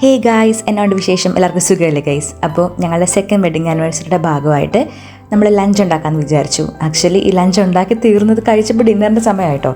Hey guys എന്നോട് വിശേഷം. എല്ലാവർക്കും സുഖമല്ലേ ഗൈസ് അപ്പോൾ ഞങ്ങളുടെ സെക്കൻഡ് വെഡിങ് ആനിവേഴ്സറിയുടെ ഭാഗമായിട്ട് നമ്മൾ ലഞ്ച് ഉണ്ടാക്കാമെന്ന് വിചാരിച്ചു. ആക്ച്വലി ഈ ലഞ്ച് ഉണ്ടാക്കി തീർന്നത് കഴിച്ചപ്പോൾ ഡിന്നറിന്റെ സമയമായിട്ടോ.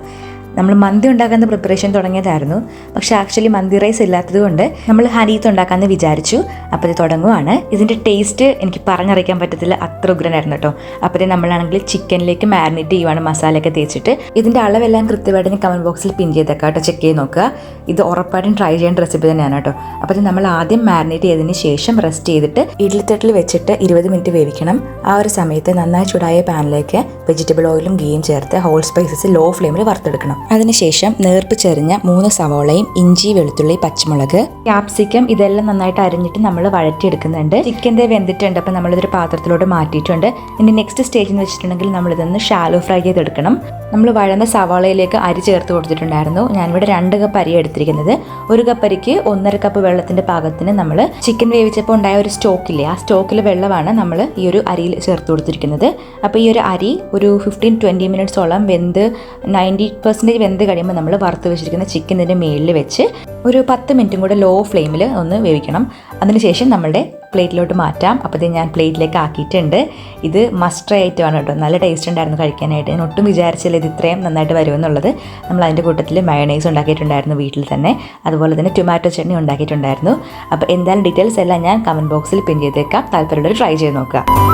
നമ്മൾ മന്തി ഉണ്ടാക്കുന്ന പ്രിപ്പറേഷൻ തുടങ്ങിയതായിരുന്നു. പക്ഷേ ആക്ച്വലി മന്തി റൈസ് ഇല്ലാത്തത് കൊണ്ട് നമ്മൾ ഹനീത്ത് ഉണ്ടാക്കാമെന്ന് വിചാരിച്ചു. അപ്പോൾ ഇത് തുടങ്ങുവാണ്. ഇതിന്റെ ടേസ്റ്റ് എനിക്ക് പറഞ്ഞറിയിക്കാൻ പറ്റത്തില്ല. അത്ര ഉഗ്രനായിരുന്നു കേട്ടോ. അപ്പോൾ നമ്മളാണെങ്കിൽ ചിക്കനിലേക്ക് മാരിനേറ്റ് ചെയ്യുവാണ് മസാലയൊക്കെ തേച്ചിട്ട്. ഇതിന്റെ അളവെല്ലാം കൃത്യമായിട്ട് ഞാൻ കമന്റ് ബോക്സിൽ പിൻ ചെയ്തേക്കാം കേട്ടോ. ചെക്ക് ചെയ്ത് നോക്കുക. ഇത് ഉറപ്പായിട്ടും ട്രൈ ചെയ്യേണ്ട റെസിപ്പി തന്നെയാണ് കേട്ടോ. അപ്പോൾ നമ്മൾ ആദ്യം മാരിനേറ്റ് ചെയ്തതിന് ശേഷം റെസ്റ്റ് ചെയ്തിട്ട് ഇഡ്ലിത്തട്ടിൽ വെച്ചിട്ട് ഇരുപത് മിനിറ്റ് വേവിക്കണം. ആ ഒരു സമയത്ത് നന്നായി ചൂടായ പാനിലേക്ക് വെജിറ്റബിൾ ഓയിലും ഗീയും ചേർത്ത് ഹോൾ സ്പൈസസ് ലോ ഫ്ലെയിമിൽ വറുത്തെടുക്കണം. അതിനുശേഷം നേർപ്പ് ചെറിഞ്ഞ മൂന്ന് സവോളയും ഇഞ്ചി വെളുത്തുള്ളി പച്ചമുളക് ക്യാപ്സിക്കം ഇതെല്ലാം നന്നായിട്ട് അരിഞ്ഞിട്ട് നമ്മൾ വഴറ്റിയെടുക്കുന്നുണ്ട്. ചിക്കന്റെ വെന്തിട്ടുണ്ട്. അപ്പോൾ നമ്മളിതൊരു പാത്രത്തിലോട്ട് മാറ്റിയിട്ടുണ്ട്. ഇനി നെക്സ്റ്റ് സ്റ്റേജ് എന്ന് വെച്ചിട്ടുണ്ടെങ്കിൽ നമ്മളിതൊന്ന് ഷാലോ ഫ്രൈ ചെയ്തെടുക്കണം. നമ്മൾ വഴന്ന സവാളയിലേക്ക് അരി ചേർത്ത് കൊടുത്തിട്ടുണ്ടായിരുന്നു. ഞാനിവിടെ രണ്ട് കപ്പ് അരി എടുത്തിരിക്കുന്നത്. ഒരു കപ്പ് അരിക്ക് ഒന്നര കപ്പ് വെള്ളത്തിന്റെ പാകത്തിന് നമ്മൾ ചിക്കൻ വേവിച്ചപ്പോൾ ഉണ്ടായ ഒരു സ്റ്റോക്കില്ലേ ആ സ്റ്റോക്കിൽ വെള്ളമാണ് നമ്മൾ ഈ ഒരു അരിയിൽ ചേർത്ത് കൊടുത്തിരിക്കുന്നത്. അപ്പോൾ ഈ ഒരു അരി ഒരു ഫിഫ്റ്റീൻ ട്വന്റി മിനിറ്റ്സോളം വെന്ത് നയന്റി പെർസെന്റേജ് വെന്ത് കഴിയുമ്പോൾ നമ്മൾ വറുത്ത് വെച്ചിരിക്കുന്ന ചിക്കനിന്റെ മേളിൽ വെച്ച് ഒരു പത്ത് മിനിറ്റും കൂടെ ലോ ഫ്ലെയിമിൽ ഒന്ന് വേവിക്കണം. അതിനുശേഷം നമ്മളുടെ പ്ലേറ്റിലോട്ട് മാറ്റാം. അപ്പോൾ ഇത് ഞാൻ പ്ലേറ്റിലേക്ക് ആക്കിയിട്ടുണ്ട്. ഇത് മസ്റ്റർ ഐറ്റമാണ് കേട്ടോ. നല്ല ടേസ്റ്റ് ഉണ്ടായിരുന്നു കഴിക്കാനായിട്ട്. ഞാൻ ഒട്ടും വിചാരിച്ചില്ല ഇത് ഇത്രയും നന്നായിട്ട് വരുമെന്നുള്ളത് നമ്മൾ അതിന്റെ കൂട്ടത്തിൽ മയണൈസ് ഉണ്ടാക്കിയിട്ടുണ്ടായിരുന്നു വീട്ടിൽ തന്നെ. അതുപോലെ തന്നെ ടൊമാറ്റോ ചട്നി ഉണ്ടാക്കിയിട്ടുണ്ടായിരുന്നു. അപ്പോൾ എന്തായാലും ഡീറ്റെയിൽസ് എല്ലാം ഞാൻ കമന്റ് ബോക്സിൽ പിൻ ചെയ്തേക്കാം. താല്പര്യമുള്ളവർ ട്രൈ ചെയ്ത് നോക്കുക.